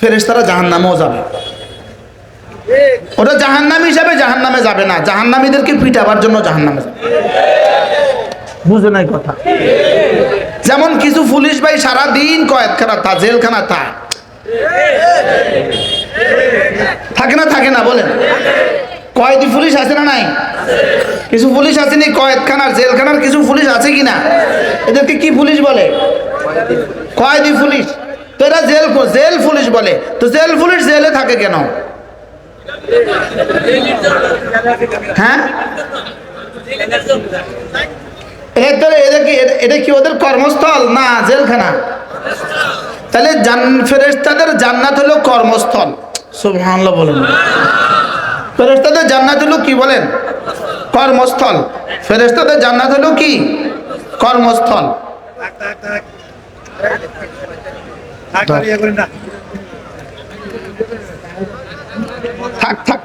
ফেরেশতারা জাহান্নামেও যাবে। ওরা জাহান্নাম হিসাবে জাহান্নামে যাবে না। জাহান্নামীদেরকে পিটাবার জন্য জাহান্নামে যাবে। বুঝে নাই কথা? যেমন কিছু পুলিশ ভাই সারা দিন কয়েকখানা তা, জেলখানা তা। থাকে না থাকে না, বলেন। কয়েদি পুলিশ আছে না নাই? কিছু পুলিশ আছে নি কয়েদখানার জেলখানার কিছু পুলিশ আছে কি না এদেরকে কি পুলিশ বলে? কয়েদি পুলিশ? তো এরা জেল জেল পুলিশ বলে। তো জেল পুলিশ জেলে থাকে কেন? হ্যাঁ? এটা কি ওদের কর্মস্থল? না, জেলখানা। তাহলে জান্নাত হলো কর্মস্থল। জান্নাত হলো কি বলেন? কর্মস্থল। ফেরেশতাদের জান্নাত হলো কি? কর্মস্থল। থাক থাক ইয়ে থাক থাক।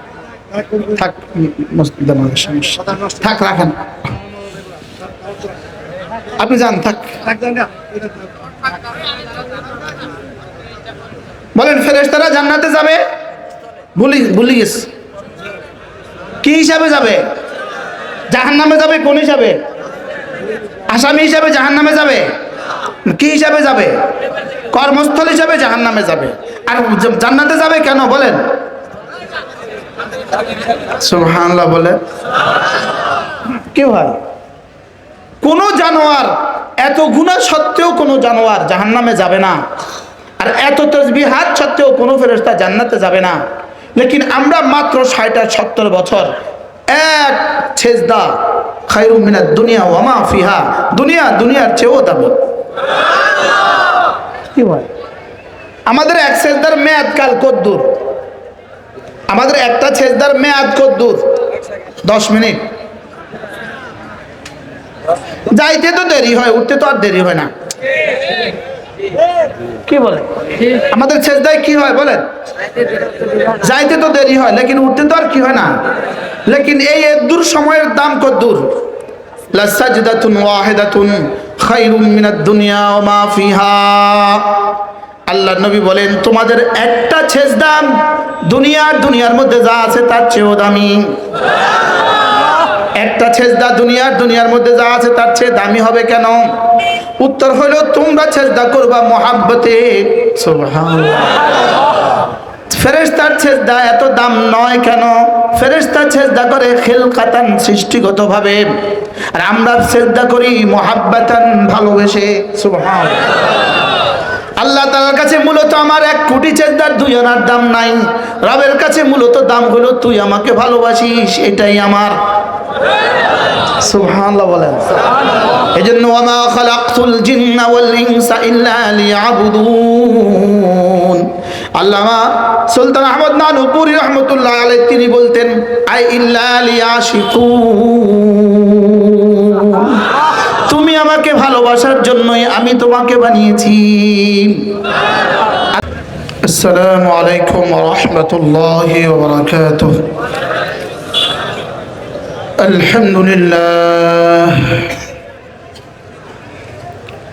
রাখেন। আপনি যান থাক। বলেন ফেরেশতারা জান্নাতে যাবে? ভুলি ভুলি গেছে। কি হিসাবে যাবে? জাহান্নামে যাবে কোন হিসাবে? আসামি হিসাবে জাহান্নামে যাবে? কি হিসাবে যাবে? কর্মস্থল হিসাবে জাহান্নামে যাবে। আর জান্নাতে যাবে কেন বলেন? সুবহানাল্লাহ বলে কি হয় কোন জানোয়ার, এত গুণা সত্ত্বেও কোনো জানোয়ার জাহান্নামে যাবে না। আর এত তসবিহাত সত্ত্বেও কোনো ফেরেশতা জান্নাতে যাবে না। লেকিন আমরা মাত্র ষাট আর সত্তর বছর এক ছেজদা খাইরু মিনাত দুনিয়া ওয়ামা ফিহা। দুনিয়া দুনিয়ার চেয়েও দামি। কি হয় আমাদের এক সেজদার মেয়াদ কাল কদ্দুর। আমাদের একটা ছেজদার মেয়াদ কদ্দুর। দশ মিনিট। যাইতে তো দেরি হয় উঠতে তো আর দেরি হয় না। কি বলে? আমাদের ছেজদায় কি হয় বলেন? যাইতে তো দেরি হয় লেকিন উঠতে তো আর কি হয় না। লেকিন এই দূর সময়ের দাম কত দূর লাসাজদাতুন ওয়াহিদাতুন খায়রুম মিনাদ দুনিয়া ওয়া মা ফিহা। আল্লাহ নবী বলেন, তোমাদের একটা ছেজদাম দুনিয়ার দুনিয়ার মধ্যে যা আছে তার চেয়েও দামি। একটা ছেজদা দুনিয়ার দুনিয়ার মধ্যে যা আছে তার চেয়ে দামি হবে কেন? উত্তর হলো, তোমরা ছেজদা করবা মহাব্বতে। ফেরেস্তার ছেজদা এত দাম নয় কেন? ফেরেস্তা ছেজদা করে খেলকাতান সৃষ্টিগতভাবে। আর আমরা ছেজদা করি মহাব্বাতান ভালোবেসে। আল্লাহ তালার কাছে মূলত আমার এক কোটি চেষ্টার দুই আনার দাম নাই। রবের কাছে মূলত দাম হলো তুই আমাকে ভালোবাসিস, এটাই আমার। সুবহানাল্লাহ বলেন। এই জন্য ওয়ামা খালাকতুল জিন্না ওয়াল ইনসা ইল্লা আল্লামা সুলতান আহমদ নানুপুরি রহমতুল্লাহ আলাইহি তিনি বলতেন আই ইল্লা লিয়াশিকুন তুমি আমাকে ভালোবাসার জন্যই আমি তোমাকে বানিয়েছি আসসালামু আলাইকুম ওয়া রাহমাতুল্লাহি ওয়া বারাকাতুহু الحمد لله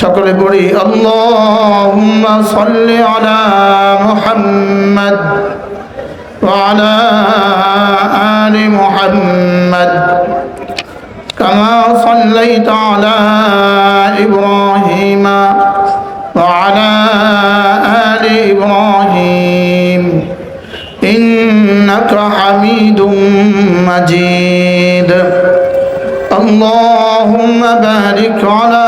সকলে পড়ি اللهم صل على محمد وعلى آل محمد كما صليت على إبراهيم وعلى آل إبراهيم إنك حميد مجيد اللهم بارك على محمد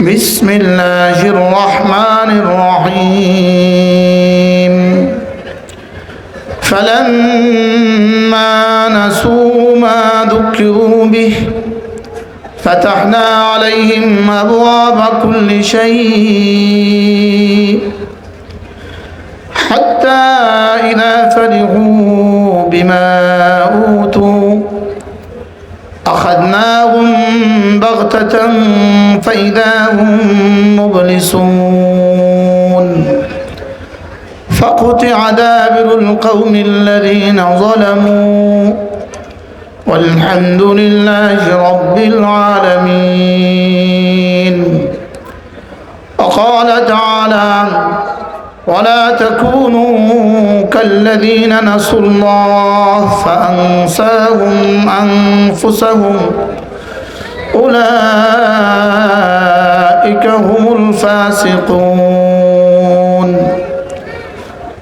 بسم الله الرحمن الرحيم. فلما نسوا ما ذكروا به فتحنا عليهم أبواب كل شيء حتى إذا فرحوا بما أوتوا. أخذناهم بغتة فإذا هم مبلسون. فقطع دابر القوم الذين ظلموا. والحمد لله رب العالمين. وقال تعالى ولا تكونوا كالذين نسوا الله فأنساهم أنفسهم. أولئك هم الفاسقون.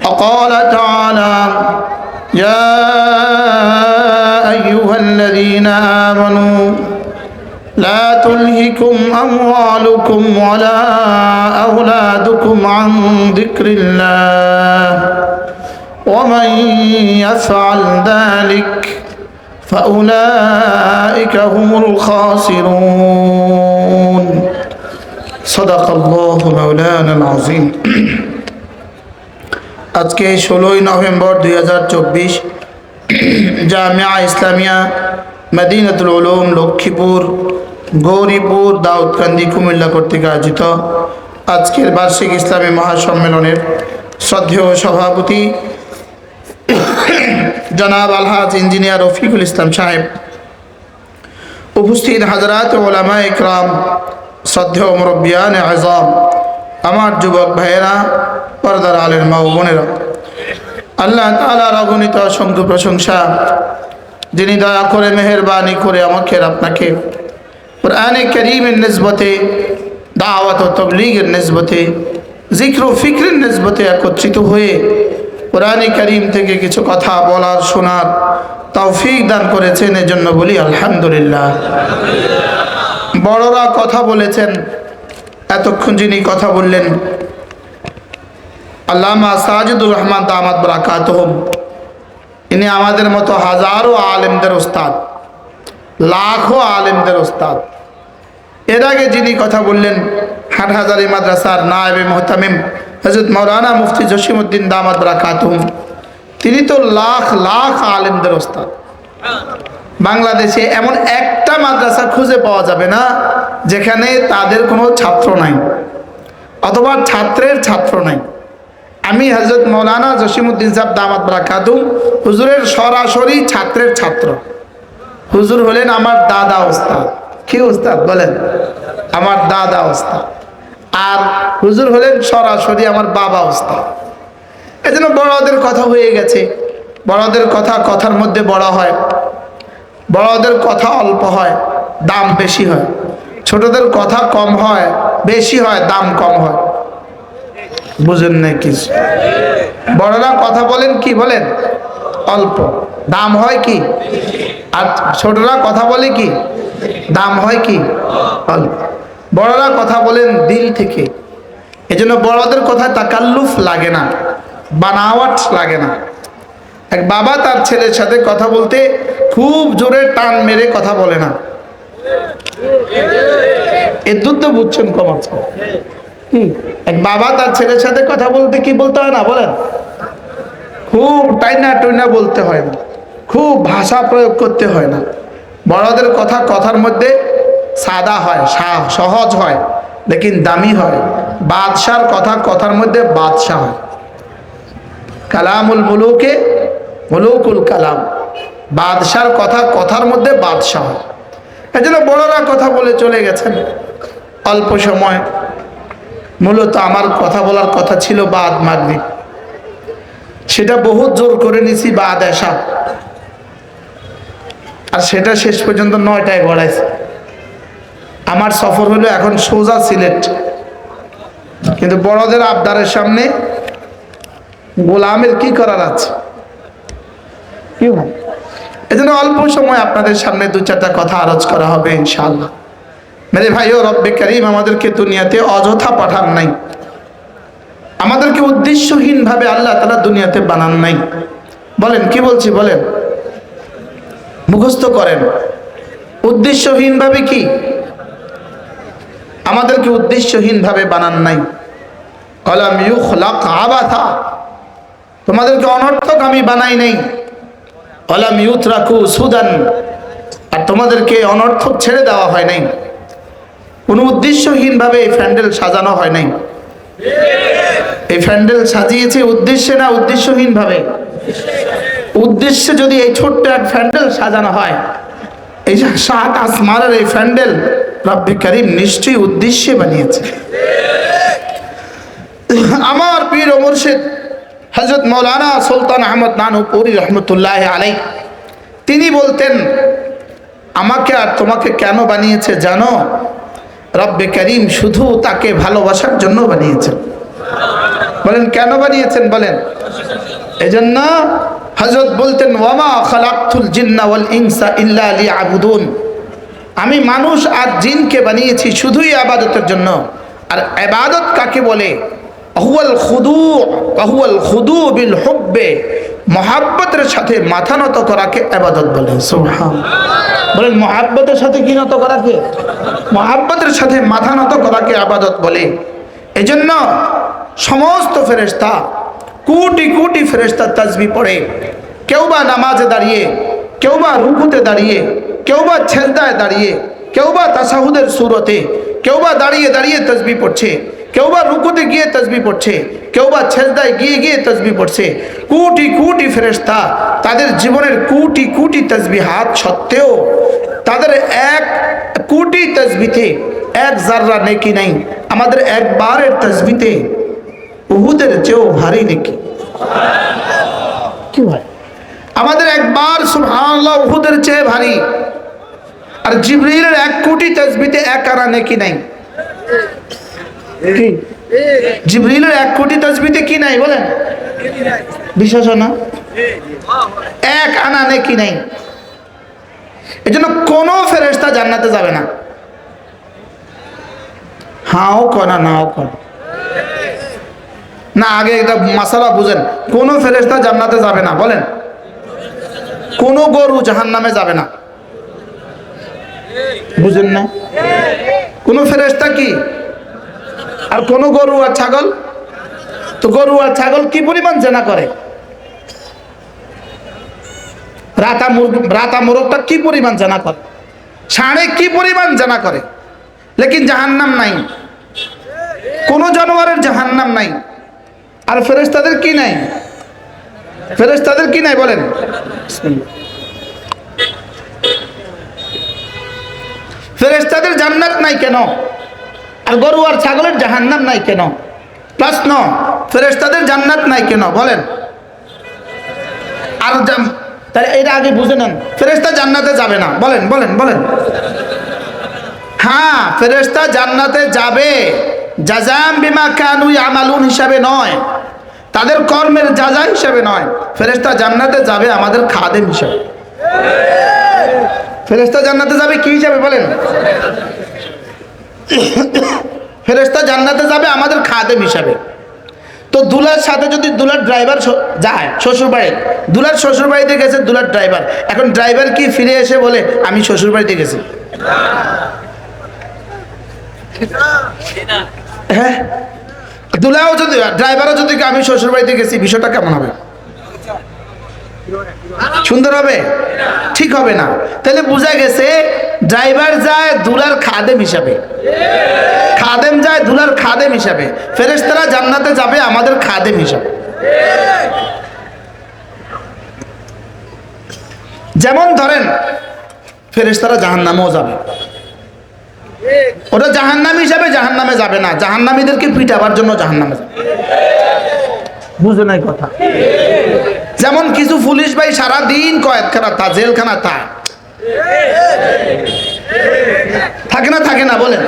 وقال تعالى يا أيها الذين آمنوا لا تلهكم أموالكم ولا أولادكم عن ذكر الله. ومن يفعل ذلك فأولئك هم الخاسرون صدق الله مولانا العظيم আজকে ষোলোই নভেম্বর দুই হাজার চব্বিশ জামিয়া ইসলামিয়া মদিনাতুল উলুম লক্ষ্মীপুর গৌরীপুর দাউদকান্দি কুমিল্লা কর্তৃক আয়োজিত আজকের বার্ষিক ইসলামী মহাসম্মেলনের শ্রদ্ধেয় সভাপতি জনাব আলহাজ ইঞ্জিনিয়ার রফিকুল ইসলাম সাহেব। উপস্থিত হাজরাত ওলামা ইকরাম শ্রদ্ধেয় মুরব্বিয়ান আজম, আমার যুবক ভাইয়েরা, পর্দার আলের মা বোনেরা। আল্লাহ তালার অগণিত অসংখ্য প্রশংসা, যিনি দয়া করে, মেহরবানি করে আমাকে আপনাকে কোরআনে করিমের নিসবতে, দাওয়াত ও তবলিগের নিসবতে জিক্র ফিক্রের নিসবতে একত্রিত হয়ে কোরআনে করিম থেকে কিছু কথা বলার, শোনার তৌফিক দান করেছেন এজন্য বলি আলহামদুলিল্লাহ। বড়রা কথা বলেছেন, এতক্ষণ যিনি কথা বললেন, আল্লামা সাজিদুর রহমান দামাদ বরাকাত ইনি আমাদের মতো হাজারো আলেমদের ওস্তাদ, লাখো আলেমদের ওস্তাদ। এর আগে যিনি কথা বললেন হাটহাজারি মাদ্রাসার নায়েবে মোহতামিম হজরত মৌলানা মুফতি জসিমুদ্দিন দামাদ বরাকাতুম তিনি তো লাখ লাখ আলেমদের ওস্তাদ। বাংলাদেশে এমন একটা মাদ্রাসা খুঁজে পাওয়া যাবে না যেখানে তাদের কোনো ছাত্র নাই, অথবা ছাত্রের ছাত্র নাই। আমি হজরত মৌলানা জসিমুদ্দিন সাহেব দামাত ব্রাকাতুম হুজুরের সরাসরি ছাত্রের ছাত্র। হুজুর হলেন আমার দাদা ওস্তাদ। কি ওস্তাদ বলেন? আমার দাদা ওস্তাদ। আর হুজুর হলেন সরাসরি আমার বাবা ওস্তাদ। এই জন্য বড়দের কথা হয়ে গেছে। বড়দের কথা কথার মধ্যে বড় হয়। বড়দের কথা অল্প হয়, দাম বেশি হয়। ছোটদের কথা কম হয়, বেশি হয়, দাম কম হয়। বুঝেন না কিছু? বড়রা কথা বলেন কি বলেন? অল্প। দাম হয় কি? আর ছোটরা কথা বলে কি? দাম হয় কি? অল্প বড়রা কথা বলেন দিল থেকে। এজন্য বড়দের কথায় তাকাল্লুফ লাগে না, বানাওয়াট লাগে না। এক বাবা তার ছেলের সাথে কথা বলতে খুব জোরে টান মেরে কথা বলে না। এর তো বুঝছেন কম আছে কি এক বাবা তার ছেলের সাথে কথা বলতে কি বলতে হয় না বলেন? খুব টাইনা টুইনা বলতে হয় না। খুব ভাষা প্রয়োগ করতে হয় না। বড়দের কথা কথার মধ্যে সাদা হয় সহজ হয়, লেকিন দামি হয়। বাদশার কথা কথার মধ্যে বাদশাহ হয়। কালামুল মুলুকে মুলুকুল কালাম। বাদশার কথা কথার মধ্যে বাদশাহ হয়। এই জন্য বড়রা কথা বলে চলে গেছেন। অল্প সময় মূলত আমার কথা বলার কথা ছিল বাদ মাগরিব। সেটা বহুত জোর করে নিছি বাদ এসা আর সেটা শেষ পর্যন্ত নয়টায় গড়াইছে। আমার সফর হলো এখন সোজা সিলেট। কিন্তু বড়দের আবদারের সামনে গোলামের কি করার আছে? কি এজন্য অল্প সময় আপনাদের সামনে দু চারটা কথা আরজ করা হবে ইনশাআল্লাহ। মেরে ভাইও রব্বে করিম আমাদেরকে দুনিয়াতে অযথা পাঠান নাই। আমাদেরকে উদ্দেশ্যহীন ভাবে আল্লাহ তালা দুনিয়াতে বানান নাই। বলেন কি বলছি বলেন? মুখস্থ করেন। উদ্দেশ্যহীন ভাবে কি? আমাদেরকে উদ্দেশ্যহীন ভাবে বানান নাই। কলাম আবাথা। তোমাদেরকে অনর্থক আমি বানাই নাই। Column রাখু Sudan. আর তোমাদেরকে অনর্থক ছেড়ে দেওয়া হয় নাই। কোনো উদ্দেশ্যহীন ভাবে এই প্যান্ডেল সাজানো হয় নাই। এই প্যান্ডেল সাজিয়েছে উদ্দেশ্যে না উদ্দেশ্যহীন ভাবে উদ্দেশ্যে যদি এই ছোট্ট এক ফ্যান্ডেল সাজানো হয়, এই যে সাত আসমানের এই ফ্যান্ডেল রব্বে করিম নিশ্চয়ই উদ্দেশ্যে বানিয়েছে। আমার পীর ও মুর্শিদ হজরত মৌলানা সুলতান আহমদ নানুপুরি রহমতুল্লাহ আলাই তিনি বলতেন, আমাকে আর তোমাকে কেন বানিয়েছে জানো? রব্বে করিম শুধু তাকে ভালোবাসার জন্য বানিয়েছেন। বলেন, কেন বানিয়েছেন বলেন? এজন্য হজরত বলতেন ওয়ামা খালাকুল জিন্না ওয়াল ইনসা ইল্লা লিয়াবুদুন। আমি মানুষ আর জিনকে বানিয়েছি শুধুই আবাদতের জন্য। আর আবাদত কাকে বলে? আহুয়াল খুদু আহুয়াল খুদু বিল হুব্বে। মহাব্বতের সাথে মাথা নত করাকে আবাদত বলে। বলেন মহাব্বতের সাথে কি নত করাকে? মহাব্বতের সাথে মাথা নত করাকে আবাদত বলে। এজন্য সমস্ত ফেরেশতা কোটি কোটি ফেরেশতা তাজবি পড়ে। কেউ বা নামাজে দাঁড়িয়ে কেউ বা রুকুতে দাঁড়িয়ে কেউ বা ছেলদায় দাঁড়িয়ে কেউ বা তাসাহুদের সুরতে কেউ বা দাঁড়িয়ে দাঁড়িয়ে তসবি পড়ছে কেউ বা রুকুতে গিয়ে তসবি পড়ছে কেউ বা ছেলদায় গিয়ে গিয়ে তসবি পড়ছে। কোটি কোটি ফেরেশতা তাদের জীবনের কোটি কোটি তসবি হাত সত্ত্বেও তাদের এক কোটি তসবিতে এক জাররা নেকি নাই। আমাদের একবারের তসবিতে উহুদের চেয়েও ভারী নেকি। কি হয় আমাদের একবার সুবহানাল্লাহ উহুদের চেয়ে ভারী। আর জিবরিলের এক কোটি তসবিতে এক আনা নেকি নাই। কি? জিবরিলের এক কোটি তসবিতে কি নাই বলেন? বিশ্বাস হয় না? এক আনা নেকি নাই। এজন্য কোনো ফেরেশতা জান্নাতে যাবে না। হাও কনা নাও কনা না, আগে এটা মাসালা বুঝেন। কোন ফেরেশতা জান্নাতে যাবে না, বলেন। কোন গরু জাহান নামে যাবে না। বুঝেন না? কোন ফেরেশতা কি? আর কোন গরু আর ছাগল? তো গরু আর ছাগল কি পরিমাণ জেনা করে? রাতা মুরগ, রাতা মোরগটা কি পরিমাণ জানা করে? ষাঁড়ে কি পরিমাণ জানা করে? লেকিন জাহান্নাম নাই। কোন জানোয়ারের জাহান্নাম নাই। আর ফেরেশতাদের কি নাই? ফেরেশতাদের কি নাই বলেন। ফেরেশতাদের জান্নাত নাই কেন? আর গরু আর ছাগলের জাহান্নাম নাই কেন? প্রশ্ন, ফেরেশতাদের জান্নাত নাই কেন? বলেন। আর তাহলে এটা আগে বুঝে নেন। ফেরেশতা জান্নাতে যাবে না। বলেন বলেন বলেন। হ্যাঁ ফেরেশতা জান্নাতে যাবে। জাজাম বিমা কানু আমালুন হিসাবে নয়। তাদের কর্মের যাজা হিসাবে নয়। ফেরেশতা জান্নাতে যাবে আমাদের খাদেম হিসাবে। ফেরেশতা জান্নাতে যাবে কি হিসাবে বলেন? ফেরেশতা জান্নাতে যাবে আমাদের খাদেম হিসাবে। তো দুলার সাথে যদি দুলার ড্রাইভার যায় শ্বশুর বাড়ি দুলার শ্বশুরবাড়িতে গেছে দুলার ড্রাইভার। এখন ড্রাইভার কি ফিরে এসে বলে, আমি শ্বশুরবাড়িতে গেছি হ্যাঁ? দুলাও যদি, ড্রাইভারও যদি আমি শ্বশুর বাড়িতে গেছি, বিষয়টা কেমন হবে? সুন্দর হবে? ঠিক হবে না। তাহলে বোঝা গেছে, ড্রাইভার যায় দুলার খাদেম হিসাবে। খাদেম যায় দুলার খাদেম হিসাবে। ফেরেশতারা জান্নাতে যাবে আমাদের খাদেম হিসাবে। যেমন ধরেন, ফেরেশতারা জাহান্নামেও যাবে। ওটা জাহান্নাম হিসাবে জাহান্নামে যাবে না। জাহান্নামীদেরকে পিটাবার জন্য জাহান্নামে যাবে। বুঝে নাই কথা? যেমন কিছু পুলিশ ভাই সারা দিন কয়েকখানা তা, জেলখানা তা। থাকে না থাকে না, বলেন।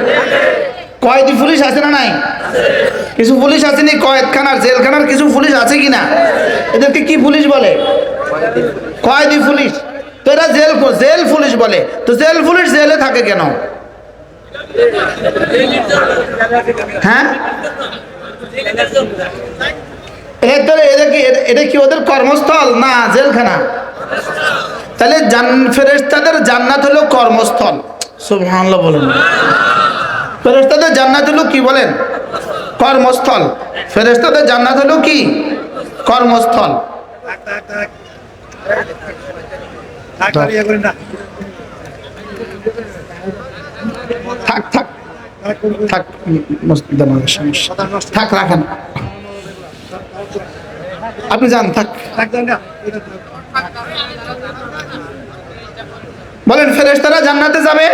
কয়েদি পুলিশ আছে না নাই? কিছু পুলিশ আছে নি কয়েদখানার জেলখানার কিছু পুলিশ আছে কি না? এদেরকে কি পুলিশ বলে? কয়েদি পুলিশ? তো এরা জেল জেল পুলিশ বলে। তো জেল পুলিশ জেলে থাকে কেন? হ্যাঁ? এদের এদের কি এটা কি ওদের কর্মস্থল? না, জেলখানা। তাহলে জান, ফেরেশতাদের জান্নাত হলো কর্মস্থল। সুবহানাল্লাহ বলেন। ফেরেশতাদের জান্নাত হলো কি বলেন? কর্মস্থল। ফেরেশতাদের জান্নাত হলো কি? কর্মস্থল। থাক থাক। থাক থাক, রাখেন। আপনি যান, থাক। বলেন, ফেরেশতারা জান্নাতে যাবে?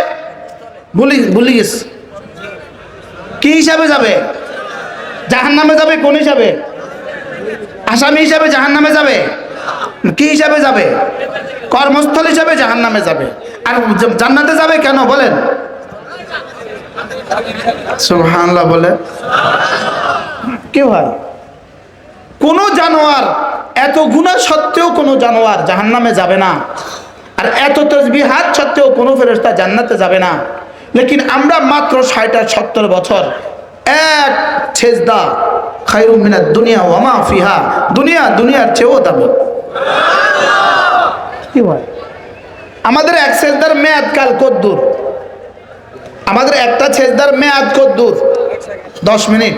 ভুলি কি হিসাবে যাবে? জাহান্নামে যাবে, কোন হিসাবে? আসামি হিসাবে জাহান্নামে যাবে? কি হিসাবে যাবে? কর্মস্থল হিসাবে জাহান্নামে যাবে। আর জান্নাতে যাবে কেন? বলেন। সুবহানাল্লাহ বলে। কি হয় কোন জানোয়ার এত গুণা সত্ত্বেও কোনো জানোয়ার জাহান্নামে যাবে না। আর এত তসবিহাত সত্ত্বেও কোনো ফেরেশতা জান্নাতে যাবে না। লেকিন আমরা মাত্র ষাট আর সত্তর বছর। এক ছেজদা খাইরু মিনাত দুনিয়া ওয়ামা ফিহা। দুনিয়া দুনিয়ার চেয়েও দামি। কি হয় আমাদের এক সেজদার মেয়াদ কাল কদ্দুর আমাদের একটা ছেজদার মেয়াদ কদ্দুর। দশ মিনিট।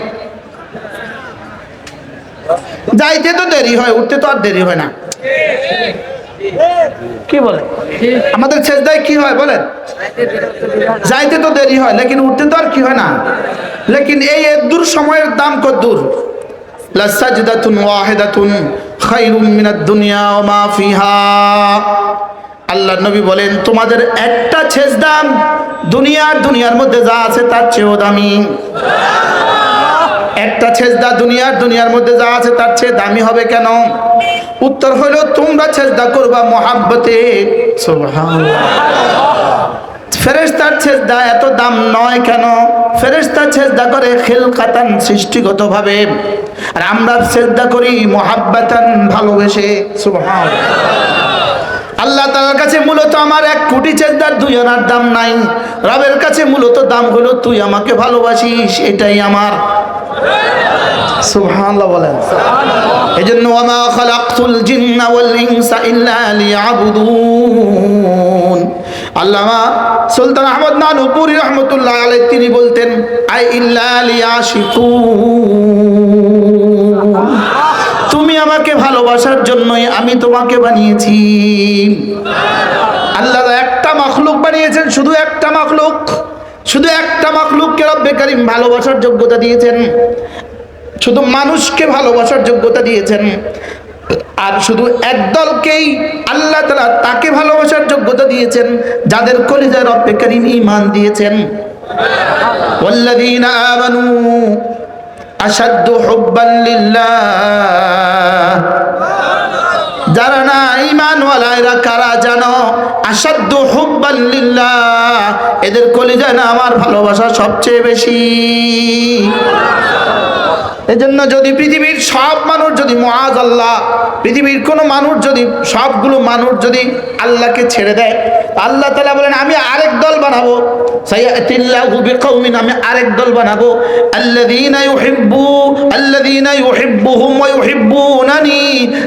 যাইতে তো দেরি হয় উঠতে তো আর দেরি হয় না। কি বলে? আমাদের ছেজদায় কি হয় বলেন? যাইতে তো দেরি হয় লেকিন উঠতে তো আর কি হয় না। লেকিন এই দূর সময়ের দাম কত দূর লাসাজদাতুন ওয়াহিদাতুন খায়রুম মিনাদ দুনিয়া ওয়া মা ফিহা। আল্লাহ নবী বলেন, তোমাদের একটা ছেজ দাম দুনিয়ার দুনিয়ার মধ্যে যা আছে তার চেয়েও দামি। একটা ছেজদা দুনিয়ার দুনিয়ার মধ্যে যা আছে তার চেয়ে দামি হবে কেন? উত্তর হলো, তোমরা ছেজদা করবা মোহাব্বতে। ফেরেস্তার ছেজদা এত দাম নয় কেন? ফেরেস্তা ছেজদা করে খেলকাতান সৃষ্টিগত ভাবে আর আমরা ছেজদা করি মোহাব্বাতান ভালোবেসে। সুবহান আল্লাহ তালার কাছে মূলত আমার এক কোটি চেজদার দুই আনার দাম নাই। রবের কাছে মূলত দাম হলো তুই আমাকে ভালোবাসিস, এটাই আমার। বলেন। এই জন্য ইল্লা নানুপুরি তিনি বলতেন, আই ইল্লা আমাকে ভালোবাসার জন্যই আমি তোমাকে বানিয়েছি আল্লাহ একটা মখলুক বানিয়েছেন শুধু একটা মখলুক শুধু একটা মখলুককে রব্বে কারিম ভালোবাসার যোগ্যতা দিয়েছেন শুধু মানুষকে ভালোবাসার যোগ্যতা দিয়েছেন আর শুধু একদলকেই আল্লাহ তালা তাকে ভালোবাসার যোগ্যতা দিয়েছেন যাদের কলিজায় রব্বে কারিম ইমান দিয়েছেন والذين آمنوا আসাধ্য হব্বাল্লিল্লাহ যারা না ইমানওয়ালায়রা কারা জানো? আসাধ্য হব্বাল্লিল্লাহ এদের কলিজায় না আমার ভালোবাসা সবচেয়ে বেশি। এজন্য যদি পৃথিবীর সব মানুষ যদি মহাজ আল্লাহ, পৃথিবীর কোনো মানুষ যদি, সবগুলো মানুষ যদি আল্লাহকে ছেড়ে দেয় আল্লাহ তালা বলেন, আমি আরেক দল বানাবো। আমি আরেক দল বানাবো।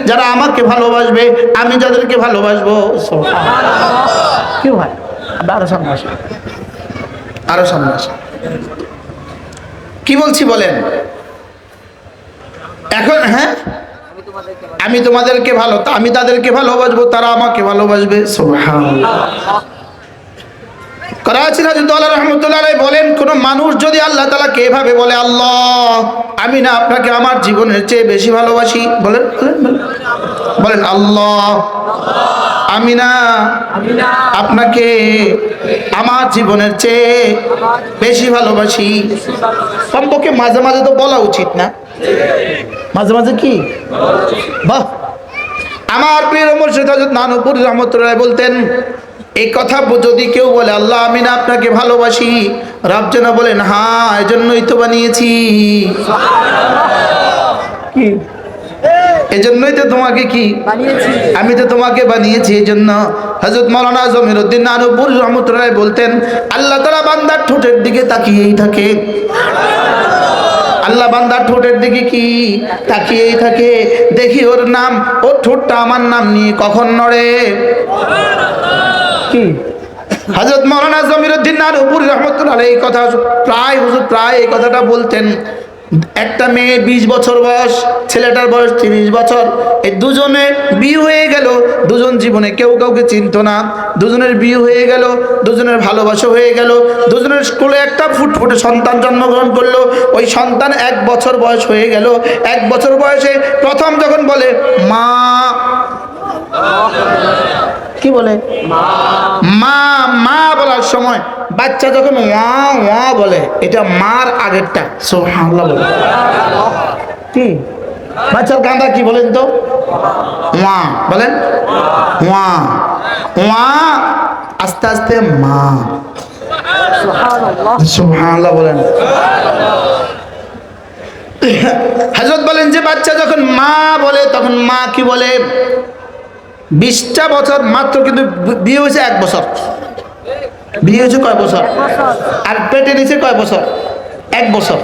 যারা আমাকে ভালোবাসবে, আমি যাদেরকে ভালোবাসবো। কি ভাই আরও সামনে আসি। আরও কি বলছি বলেন? এখন হ্যাঁ? আমি তোমাদেরকে ভালো আমি তাদেরকে ভালোবাসবো, তারা আমাকে ভালোবাসবে করাচি রাজুদ্দৌলা রহমতুল্লাহ বলেন, কোন মানুষ যদি আল্লাহ তালাকে এভাবে বলে, আল্লাহ, আমি না আপনাকে আমার জীবনের চেয়ে বেশি ভালোবাসি বলেন। বলেন, আল্লাহ, আমি না আপনাকে আমার জীবনের চেয়ে বেশি ভালোবাসি। কমপক্ষে মাঝে মাঝে তো বলা উচিত না। মাঝে মাঝে কি? বাহ। আমার প্রিয় মুর্শিদ হযরত নানুপুর রহমতুল্লাহ বলতেন এই কথা যদি কেউ বলে আল্লাহ আমি না আপনাকে ভালোবাসি। রব যেন বলেন হ্যাঁ এজন্যই তো বানিয়েছি। কি? এজন্যই তো তোমাকে কি? আমি তো তোমাকে বানিয়েছি এই জন্য হজরত মৌলানা জমির উদ্দিন নানুপুর রহমতুল্লাহ বলতেন আল্লাহ তালা বান্দার ঠোঁটের দিকে তাকিয়েই থাকে। আল্লাহ বান্দার ঠোঁটের দিকে কি তাকিয়েই থাকে? দেখি ওর নাম ওর ঠোঁটটা আমার নাম নিয়ে কখন নড়ে? কি? হাজরত মৌলানা জমিরুদ্দিন নানুপুর রহমতুল্লাহ এই কথা প্রায় হুজুর প্রায় এই কথাটা বলতেন। একটা মেয়ে বিশ বছর বয়স, ছেলেটার বয়স তিরিশ বছর। এই দুজনে বিয়ে হয়ে গেল। দুজন জীবনে কেউ কাউকে চিনত না। দুজনের বিয়ে হয়ে গেল। দুজনের ভালোবাসা হয়ে গেল। দুজনের স্কুলে একটা ফুটফুটে সন্তান জন্মগ্রহণ করল। ওই সন্তান এক বছর বয়স হয়ে গেল। এক বছর বয়সে প্রথম যখন বলে, মা। কি বলে? মা। মা বলার সময় বাচ্চা যখন ওয়া ওয়া বলে এটা মার আগেরটা। সুবহানাল্লাহ বলে। কি? বাচ্চার কান্দা কি বলেন তো? ওয়া বলেন। ওয়া ওয়া আস্তে আস্তে মা। সুবহানাল্লাহ। বলেন। হযরত বলেন যে বাচ্চা যখন মা বলে তখন মা কি বলে? বিশটা বছর মাত্র কিন্তু বিয়ে হয়েছে এক বছর। বিয়ে হয়েছে কয় বছর? আর পেটে নিচে কয় বছর? এক বছর।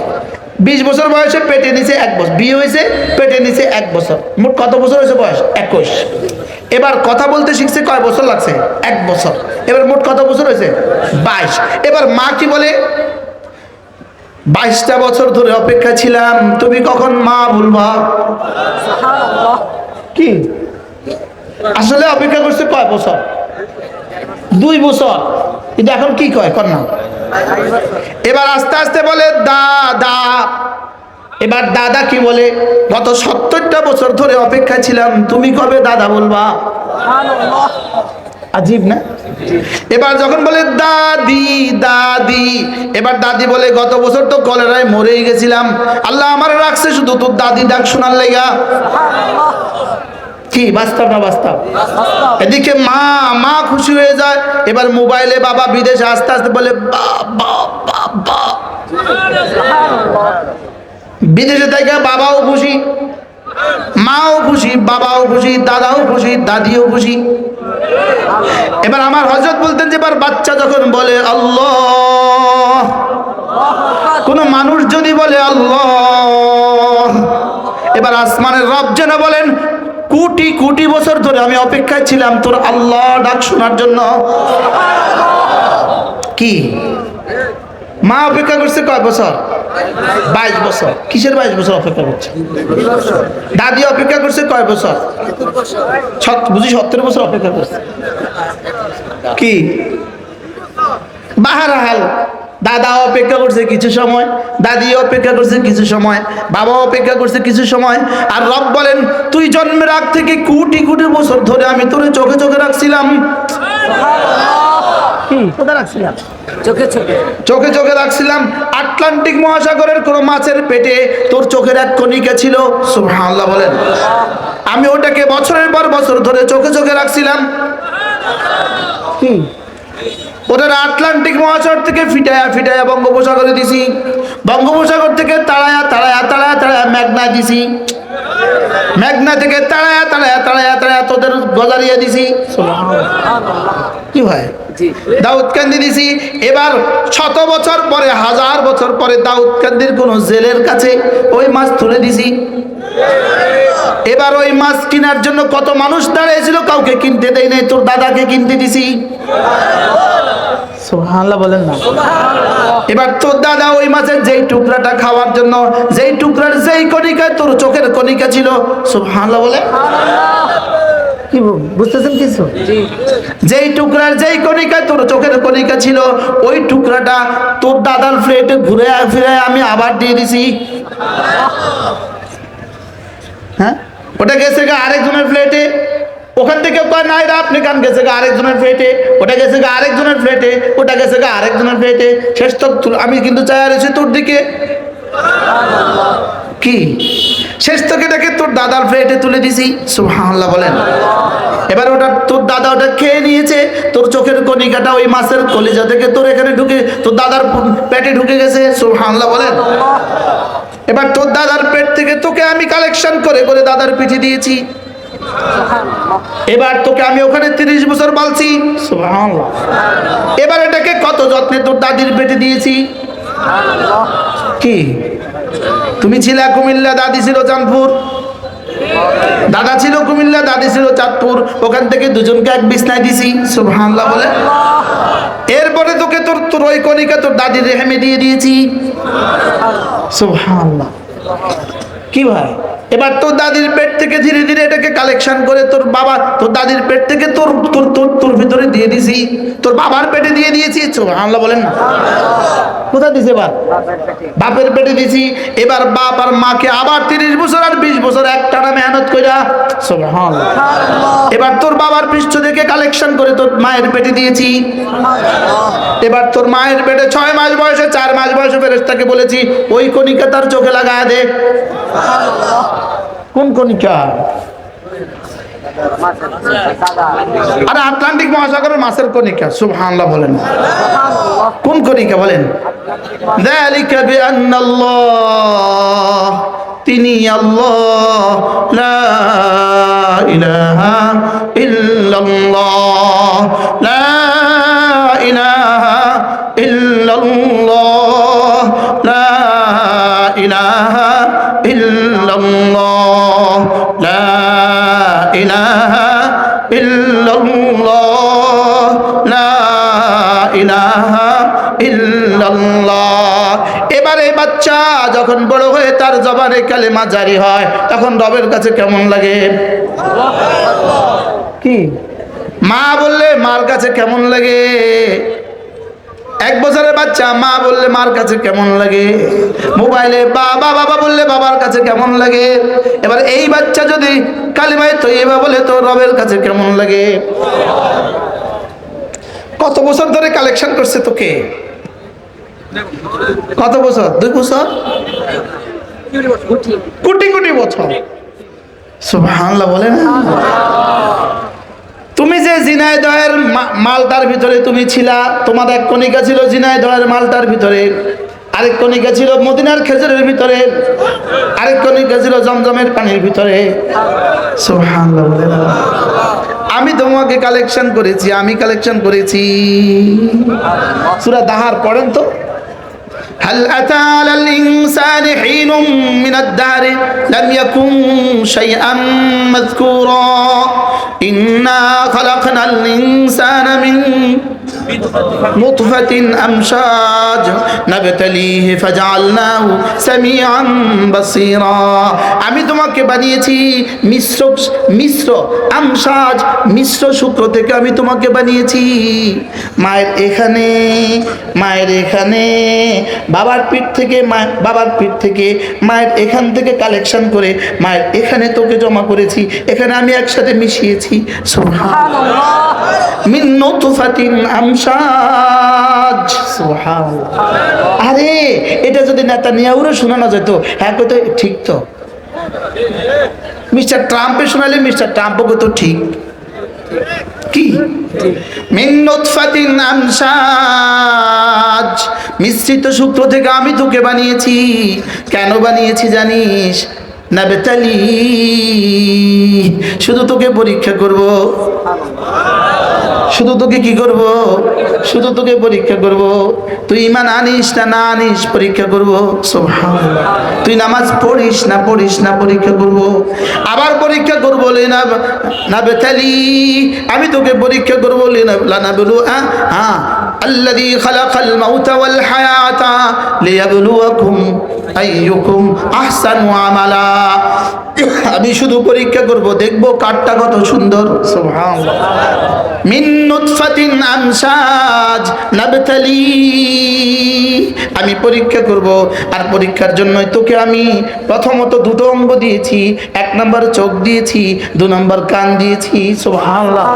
বিশ বছর বয়সে পেটে নিচে এক বছর। বিয়ে হয়েছে পেটে নিচে এক বছর। মোট কত বছর হয়েছে বয়স? একুশ। এবার কথা বলতে শিখছে কয় বছর লাগছে? এক বছর। এবার মোট কত বছর হয়েছে? বাইশ। এবার মা কি বলে? বাইশটা বছর ধরে অপেক্ষা ছিলাম তুমি কখন মা বলবা? কি? আসলে অপেক্ষা করছে কয় বছর? দুই বছর। কিন্তু এখন কি কয়? কন্যা এবার আস্তে আস্তে বলে দাদা এবার দাদা কি বলে? গত সত্তরটা বছর ধরে অপেক্ষা ছিলাম। তুমি কবে দাদা বলবা? আজীব না? এবার যখন বলে, দাদি দাদি। এবার দাদি বলে, গত বছর তো কলেরায় মরেই গেছিলাম। আল্লাহ আমার রাখছে শুধু তোর দাদি ডাক শোনার লেগা। কি? বাস্তব না বাস্তব? এদিকে মা মা খুশি হয়ে যায়। এবার মোবাইলে বাবা বিদেশে আস্তে আস্তে বলে বিদেশে থেকে বাবাও খুশি মাও খুশি বাবাও খুশি দাদাও খুশি দাদিও খুশি। এবার আমার হজরত বলতেন যে এবার বাচ্চা যখন বলে আল্লাহ। কোন মানুষ যদি বলে আল্লাহ। এবার আসমানের রব যেন বলেন কোটি কোটি বছর ধরে আমি অপেক্ষায় ছিলাম তোর আল্লাহ ডাক শোনার জন্য। কি? মা অপেক্ষা করছে কয় বছর? বাইশ বছর। কিসের বাইশ বছর অপেক্ষা করছে? দাদি অপেক্ষা করছে কয় বছর? বুঝি সত্তর বছর অপেক্ষা করছে। কি? বাহারাহাল দাদা অপেক্ষা করছে কিছু সময় দাদি অপেক্ষা করছে কিছু সময় বাবা অপেক্ষা করছে কিছু সময় আর রব বলেন তুই জন্মের আগ থেকে কোটি কোটি বছর ধরে আমি তোরে চোখে চোখে রাখছিলাম। চোখে চোখে। চোখে চোখে রাখছিলাম। আটলান্টিক মহাসাগরের কোনো মাছের পেটে তোর চোখের এক কণিকা ছিল। সুবহানাল্লাহ বলেন। আমি ওটাকে বছরের পর বছর ধরে চোখে চোখে রাখছিলাম। কি ওটার আটলান্টিক মহাসাগর থেকে ফিটায়া ফিটায়া বঙ্গোপসাগরে দিছি। বঙ্গোপসাগর থেকে তাড়ায়া তাড়ায়া তাড়ায়া তাড়ায়া মেঘনা দিছি। মেঘনা থেকে তাড়ায়া তাড়ায়া তাড়ায়া তাড়ায়া তোদের গজারিয়া দিছি। কি হয়? দাউদ কান্দি দিছি। এবার শত বছর পরে হাজার বছর পরে দাউদ কান্দির কোন জেলের কাছে ওই মাছ তুলে দিছি। এবার ওই মাছ কেনার জন্য কত মানুষ দাঁড়িয়েছিল কাউকে কিনতে দেয় নাই। তোর দাদাকে কিনতে দিছি। সুবহানাল্লাহ বলেন না। এবার তোর দাদা ওই মাছের যেই টুকরাটা খাওয়ার জন্য যেই টুকরার যেই কণিকায় তোর চোখের কণিকা ছিল সুবহানাল্লাহ বলে? কি বল- বুঝতেছেন কিছু? যেই টুকরার যেই কণিকায় তোর চোখের কণিকা ছিল ওই টুকরাটা তোর দাদার ফ্লেটে ঘুরে ফিরে আমি আবার দিয়ে দিছি। হ্যাঁ? ওটা গেছে আরেকজনের ফ্লেটে ওখান থেকে কয় নাই রা আপনি কান গেছে গা, আরেকজনের ফ্লেটে। ওটা গেছে গা, আরেকজনের ফ্লেটে, ওটা গেছে গা, আরেকজনের ফ্লেটে। শেষ তো আমি কিন্তু চাই রয়েছি তোর দিকে। কি? শেষ থেকে এটাকে তোর দাদার ফ্লেটে তুলে দিছি। সুবহানাল্লাহ বলেন। এবার ওটা তোর দাদা ওটা খেয়ে নিয়েছে। তোর চোখের কণিকাটা ওই মাছের কলিজা থেকে তোর এখানে ঢুকে, তোর দাদার পেটে ঢুকে গেছে। সুবহানাল্লাহ বলেন। এবার তোর দাদার পেট থেকে তোকে আমি কালেকশন করে করে দাদার পিঠে দিয়েছি। এবার তোকে আমি ওখানে তিরিশ বছর বলছি এবার এটাকে কত যত্নে তোর দাদির পেটে দিয়েছি? কি? তুমি ছিলা কুমিল্লা দাদি ছিল চাঁদপুর। দাদা ছিল কুমিল্লা দাদি ছিল চাঁদপুর। ওখান থেকে দুজনকে এক বিছনায় দিছি সুবহানাল্লাহ বলে। এরপরে তোকে তোর তোর ওই কণিকা তোর দাদির রেহেমে দিয়ে দিয়েছি। সুবহানাল্লাহ। কি ভাই? এবার তোর দাদির পেট থেকে ধীরে ধীরে এটাকে কালেকশন করে তোর বাবা, তোর দাদির পেট থেকে তোর তোর তোর তোর ভিতরে দিয়ে দিছি। তোর বাবার পেটে দিয়ে দিয়েছি, সুবহানাল্লাহ বলেন না। কোথায় দিছে এবার বাপের পেটে দিছি। এবার বাপ আর মাকে আবার তিরিশ বছর আর বিশ বছর একটানা মেহনত কইরা এবার তোর বাবার পৃষ্ঠ থেকে কালেকশন করে তোর মায়ের পেটে দিয়েছি। এবার তোর মায়ের পেটে ছয় মাস বয়সে, চার মাস বয়সে ফেরেশতাকে বলেছি, ওই কণিকা তার চোখে লাগায় দে। কোন কণিকা আরে আটলান্টিক মহাসাগরের মাছের কণিকা সুবহানাল্লাহ বলেন কোন কণিকা বলেন ذلك بأن الله তিনি আল্লাহ লা ইলাহা ইল্লাল্লাহ লা ইলাহা ইল্লাল্লাহ। এবারে বাচ্চা যখন বড় হয়ে তার জবানে কালেমা জারি হয় তখন রবের কাছে কেমন লাগে? কি? মা বললে মার কাছে কেমন লাগে? এক বছরের বাচ্চা মা বললে মার কাছে কেমন লাগে? মোবাইলে বাবা বাবা বললে বাবার কাছে কেমন লাগে? এবার এই বাচ্চা যদি কালিমায় তৈবা বলে তো রবের কাছে কেমন লাগে? কত বছর ধরে কালেকশন করছে তোকে? কত বছর? দুই বছর? কোটি কোটি বছর। সুবহানাল্লাহ বলে না? তুমি যে জিনাইদহের মা- মালটার ভিতরে তুমি ছিলা তোমার এক কণিকা ছিল জিনাইদহের মালটার ভিতরে, আরেক কণিকা ছিল মদিনার খেজুরের ভিতরে, আরেক কণিকা ছিল জমজমের পানির ভিতরে। সুবহানাল্লাহ বলে না। আমি তোমাকে কালেকশন করেছি আমি কালেকশন করেছি সুরা দাহার পড়েন তো هل أتى على الإنسان حين من الدهر لم يكن شيئا مذكورا إنا خلقنا الإنسان من نطفة أمشاج نبتليه فجعلناه سميعا بصيرا আমি তোমাকে বানিয়েছি মিশ্র মিশ্র আমসাজ মিশ্র শুক্র থেকে আমি তোমাকে বানিয়েছি মায়ের এখানে মায়ের এখানে বাবার পিঠ থেকে মায়ের বাবার পিঠ থেকে মায়ের এখান থেকে কালেকশন করে মায়ের এখানে তোকে জমা করেছি এখানে আমি একসাথে মিশিয়েছি সুবহানাল্লাহ মিন নতুফাতিন আমসাজ সুবহানাল্লাহ। আরে, এটা যদি নেতা নিয়াউরে শোনানো যেত হ্যাঁ কত ঠিক তো। মিস্টার ট্রাম্পে শোনালে মিস্টার ট্রাম্পও কত ঠিক। কি? মিশ্রিত শুক্র থেকে আমি তোকে বানিয়েছি। কেন বানিয়েছি জানিস? নাবেতালি। শুধু তোকে পরীক্ষা করব। শুধু তোকে কি করব? শুধু তোকে পরীক্ষা করব। তুই ইমান আনিস না না আনিস, পরীক্ষা করব। সব তুই নামাজ পড়িস না পড়িস না, পরীক্ষা করব। আবার পরীক্ষা করব না না বেতালি আমি তোকে পরীক্ষা করব না বলু হ্যাঁ الذي خلق الموت والحياة ليبلوكم أيكم أحسن عملا আমি শুধু পরীক্ষা করব দেখবো কারটা কত সুন্দর সুবহানাল্লাহ মিন নুতফাতিন আমসাজ নাবতালি আমি পরীক্ষা করব আর পরীক্ষার জন্যই তোকে আমি প্রথমত দুটো অঙ্গ দিয়েছি এক নম্বর চোখ দিয়েছি দু নম্বর কান দিয়েছি সুবহানাল্লাহ